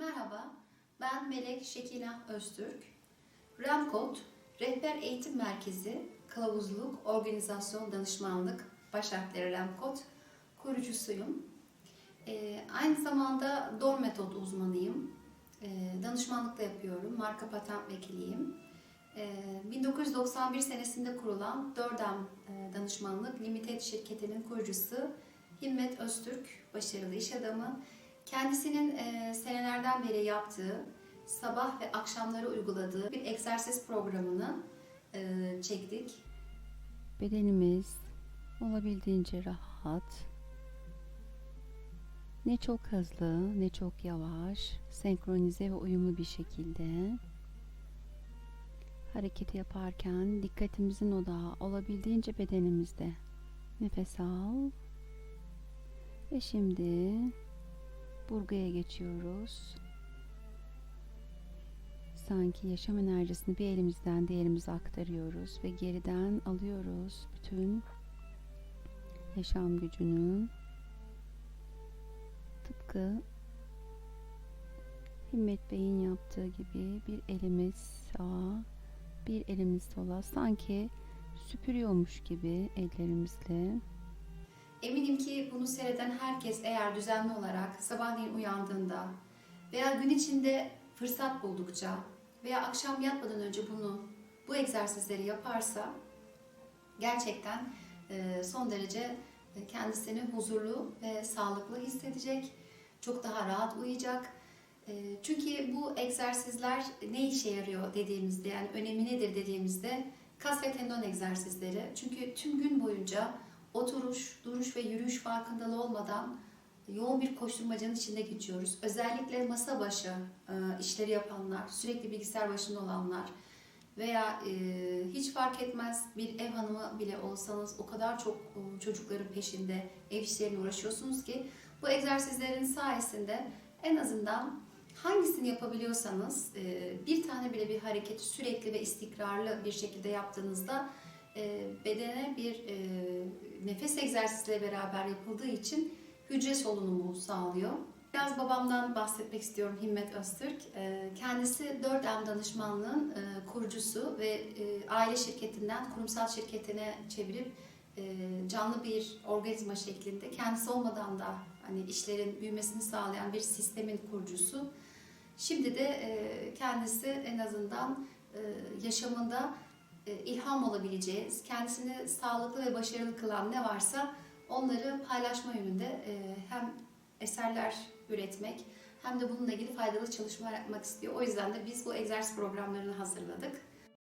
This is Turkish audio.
Merhaba, ben Melek Şekina Öztürk. Ramkod, Rehber Eğitim Merkezi, Kılavuzluk, Organizasyon Danışmanlık, baş harfleri kurucusuyum. Ee, aynı zamanda DOR metot uzmanıyım. Ee, danışmanlık da yapıyorum, marka patent vekiliyim. Ee, 1991 senesinde kurulan Dördem e, Danışmanlık Limited şirketinin kurucusu Himmet Öztürk, başarılı iş adamı. Kendisinin e, senelerden beri yaptığı, sabah ve akşamları uyguladığı bir egzersiz programını e, çektik. Bedenimiz olabildiğince rahat. Ne çok hızlı ne çok yavaş, senkronize ve uyumlu bir şekilde hareketi yaparken dikkatimizin odağı olabildiğince bedenimizde. Nefes al. Ve şimdi burgaya geçiyoruz. Sanki yaşam enerjisini bir elimizden diğerimize aktarıyoruz ve geriden alıyoruz bütün yaşam gücünü. Tıpkı Himmet Bey'in yaptığı gibi bir elimiz sağa, bir elimiz sola sanki süpürüyormuş gibi ellerimizle Eminim ki bunu seyreden herkes eğer düzenli olarak sabahleyin uyandığında veya gün içinde fırsat buldukça veya akşam yatmadan önce bunu bu egzersizleri yaparsa gerçekten e, son derece e, kendisini huzurlu ve sağlıklı hissedecek. Çok daha rahat uyuyacak. E, Çünkü bu egzersizler ne işe yarıyor dediğimizde yani önemi nedir dediğimizde kas ve tendon egzersizleri. Çünkü tüm gün boyunca oturuş, duruş ve yürüyüş farkındalığı olmadan yoğun bir koşturmacanın içinde geçiyoruz. Özellikle masa başı e, işleri yapanlar, sürekli bilgisayar başında olanlar veya e, hiç fark etmez bir ev hanımı bile olsanız o kadar çok e, çocukların peşinde ev işlerine uğraşıyorsunuz ki bu egzersizlerin sayesinde en azından hangisini yapabiliyorsanız bir tane bile bir hareketi sürekli ve istikrarlı bir şekilde yaptığınızda e, bedene bir e, nefes egzersizle beraber yapıldığı için hücre solunumu sağlıyor. Biraz babamdan bahsetmek istiyorum Himmet Öztürk. E, Kendisi 4M danışmanlığın kurucusu ve aile şirketinden kurumsal şirketine çevirip canlı bir organizma şeklinde kendisi olmadan da hani işlerin büyümesini sağlayan bir sistemin kurucusu. Şimdi de kendisi en azından e, yaşamında ilham olabileceğiz, kendisini sağlıklı ve başarılı kılan ne varsa onları paylaşma yönünde e, hem eserler üretmek hem de bununla ilgili faydalı çalışmalar yapmak istiyor. O yüzden de biz bu egzersiz programlarını hazırladık.